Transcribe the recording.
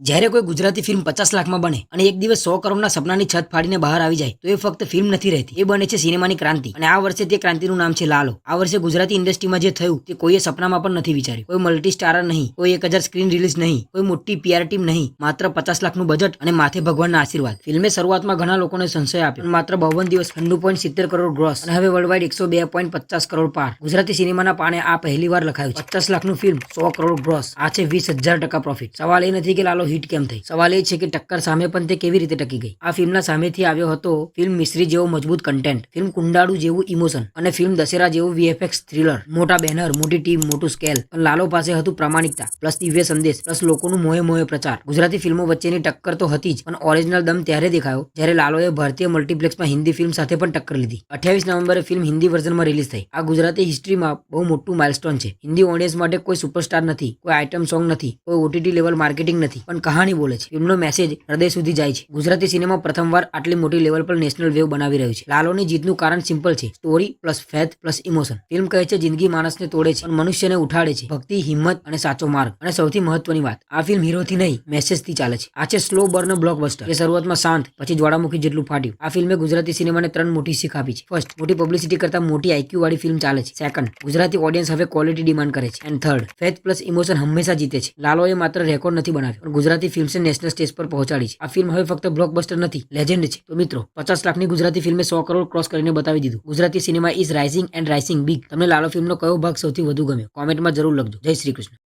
જ્યારે કોઈ ગુજરાતી ફિલ્મ પચાસ લાખમાં બને અને એક દિવસ સો કરોડના સપનાની છત ફાડીને બહાર આવી જાય, તો એ ફક્ત ફિલ્મ નથી રહેતી. એ બને છે સિનેમાની ક્રાંતિ. અને આ વર્ષે તે ક્રાંતિનું નામ છે લાલો. આ વર્ષે ગુજરાતી ઇન્ડસ્ટ્રીમાં જે થયું, તે કોઈએ સપનામાં પણ નથી વિચાર્યું. કોઈ મલ્ટી સ્ટારર નહીં, કોઈ એક હજાર સ્ક્રીન રિલીઝ નહીં, કોઈ મોટી પીઆર ટીમ નહીં, માત્ર પચાસ લાખનું બજેટ અને માથે ભગવાનના આશીર્વાદ. ફિલ્મે શરૂઆતમાં ઘણા લોકોને સંશય આપ્યો. માત્ર બાવન દિવસ ઠંડુ પોઈન્ટ સિત્તેર કરોડ ગ્રોસ અને હવે વર્લ્ડવાઇડ એકસો બે પોઈન્ટ પચાસ કરોડ પાર. ગુજરાતી સિનેમાના પાણે આ પહેલી વાર લખાયું પચાસ લાખનું ફિલ્મ સો કરોડ ગ્રોસ આ છે વીસ હજાર ટકા પ્રોફિટ સવાલ એ નથી કે લાલો હિટ કેમ થઈ? સવાલ એ છે કે ટક્કર સામે પણ તે કેવી રીતે ટકી ગઈ? આ ફિલ્મના સામેથી આવ્યો હતો ફિલ્મ મિશ્રી જેવો મજબૂત કન્ટેન્ટ ફિલ્મ કુંડાળુ જેવું ઇમોશન અને ફિલ્મ દશેરા જેવું વીએફએક્સ થ્રિલર મોટા બેનર મોટી ટીમ મોટું સ્કેલ પણ લાલો પાસે હતું પ્રામાણિકતા પ્લસ દિવ્ય સંદેશ પ્લસ લોકોનું મોહે મોહે પ્રચાર. ગુજરાતી ફિલ્મો વચ્ચેની ટક્કર તો હતી જ, પણ ઓરિજિનલ દમ ત્યારે દેખાયો જ્યારે લાલોએ ભારતીય મલ્ટીપ્લેક્સમાં હિન્દી ફિલ્મ સાથે પણ ટક્કર લીધી. અઠ્યાવીસ નવેમ્બરે ફિલ્મ હિન્દી વર્ઝનમાં રિલીઝ થઈ. આ ગુજરાતી હિસ્ટ્રીમાં બહુ મોટું માઇલસ્ટોન છે. હિન્દી ઓડિયન્સ માટે કોઈ સુપરસ્ટાર નથી, કોઈ આઇટમ સોંગ નથી, કોઈ ઓટીટી લેવલ માર્કેટિંગ નથી. પણ કહાની બોલે છે. ફિલ્મનો મેસેજ હૃદય સુધી જાય છે. ગુજરાતી સિનેમા પ્રથમવાર આટલી મોટી લેવલ પર નેશનલ વેવ બનાવી રહ્યું છે. લાલોની જીતનું કારણ સિમ્પલ છે. Story plus faith plus emotion film કહે છે, જિંદગી માણસને તોડે છે, પણ મનુષ્યને ઉઠાડે છે. ભક્તિ, હિંમત અને સાચો માર્ગ. અને સૌથી મહત્વની વાત, આ ફિલ્મ હીરોથી નહીં મેસેજથી ચાલે છે. આ છે સ્લો બર્ન બ્લોકબસ્ટર જે શરૂઆતમાં શાંત, પછી જ્વાળામુખી જેટલું ફાટ્યું. આ ફિલ્મે ગુજરાતી સિનેમાને ત્રણ મોટી શીખ આપી છે. ફર્સ્ટ મોટી પબ્લિસિટી કરતા મોટી આઈક્યુ વાળી ફિલ્મ ચાલે છે. સેકન્ડ ગુજરાતી ઓડિયન્સ હવે ક્વોલિટી ડિમાન્ડ કરે છે. And third faith plus emotion હંમેશા જીતે છે. લાલોએ માત્ર રેકોર્ડ નથી બનાવ્યો ગુજરાતી ફિલ્મ્સે નેશનલ સ્ટેજ પર પહોંચાડી છે. આ ફિલ્મ હવે ફક્ત બ્લોકબસ્ટર નથી લેજેન્ડ છે. તો મિત્રો, પચાસ લાખની ગુજરાતી ફિલ્મે સો કરોડ ક્રોસ કરીને બતાવી દીધું. Gujarati cinema is rising and rising big તમને લાલો ફિલ્મનો કયો ભાગ સૌથી વધુ ગમ્યો? કોમેન્ટમાં જરૂર લખજો. જય શ્રી કૃષ્ણ.